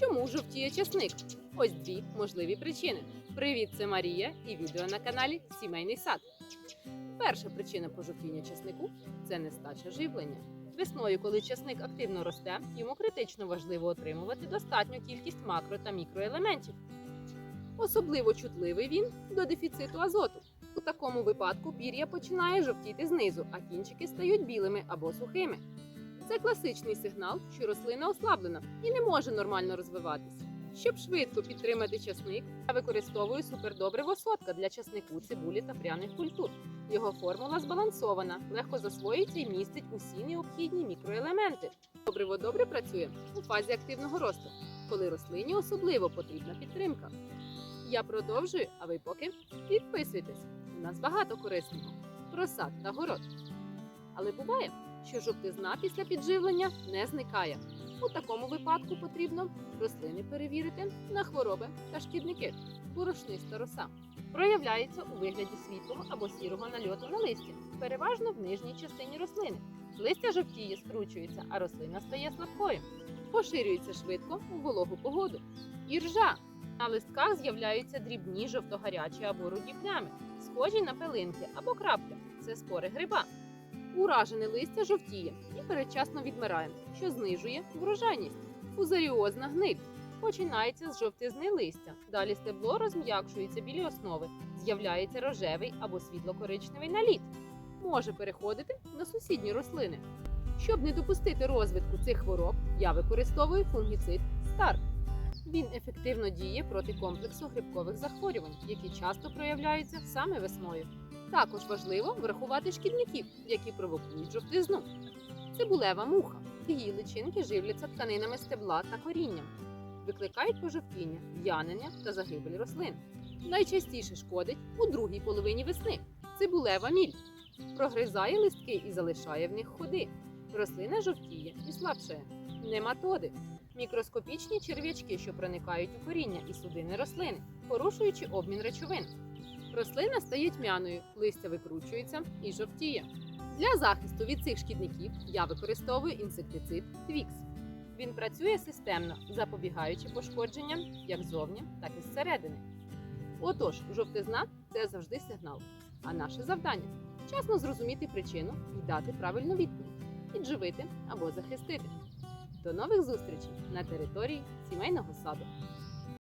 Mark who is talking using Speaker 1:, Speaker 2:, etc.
Speaker 1: Чому жовтіє часник? Ось дві можливі причини. Привіт, це Марія і відео на каналі Сімейний сад. Перша причина пожовтіння часнику це нестача живлення. Весною, коли часник активно росте, йому критично важливо отримувати достатню кількість макро та мікроелементів. Особливо чутливий він до дефіциту азоту. У такому випадку пір'я починає жовтіти знизу, а кінчики стають білими або сухими. Це класичний сигнал, що рослина ослаблена і не може нормально розвиватися. Щоб швидко підтримати часник, я використовую супердобриво сотка для часнику, цибулі та пряних культур. Його формула збалансована, легко засвоюється і містить усі необхідні мікроелементи. Добриво добре працює у фазі активного росту, коли рослині особливо потрібна підтримка. Я продовжую, а ви поки підписуйтесь. У нас багато корисного про сад та город. Але буває, що жовтизна після підживлення не зникає. У такому випадку потрібно рослини перевірити на хвороби та шкідники. Борошниста роса проявляється у вигляді світлого або сірого нальоту на листі, переважно в нижній частині рослини. Листя жовтіє, скручується, а рослина стає слабкою. Поширюється швидко у вологу погоду. Іржа на листках з'являються дрібні жовтогарячі або руді плями, схожі на пилинки або крапки. Це спори гриба. Уражене листя жовтіє і передчасно відмирає, що знижує врожайність. Фузаріозна гниль починається з жовтизни листя. Далі стебло розм'якшується біля основи, з'являється рожевий або світло-коричневий наліт. Може переходити на сусідні рослини. Щоб не допустити розвитку цих хвороб, я використовую фунгіцид Старк. Він ефективно діє проти комплексу грибкових захворювань, які часто проявляються саме весною. Також важливо врахувати шкідників, які провокують жовтизну. Цибулева муха. Її личинки живляться тканинами стебла та корінням, викликають пожовтіння, в'янення та загибель рослин. Найчастіше шкодить у другій половині весни. Цибулева міль прогризає листки і залишає в них ходи. Рослина жовтіє і слабшає. Нематоди мікроскопічні черв'ячки, що проникають у коріння і судини рослини, порушуючи обмін речовин. Рослина стає тьмяною, листя викручується і жовтіє. Для захисту від цих шкідників я використовую інсектицид Твікс. Він працює системно, запобігаючи пошкодженням як ззовні, так і зсередини. Отож, жовтизна це завжди сигнал. А наше завдання вчасно зрозуміти причину і дати правильну відповідь, підживити або захистити. До нових зустрічей на території сімейного саду.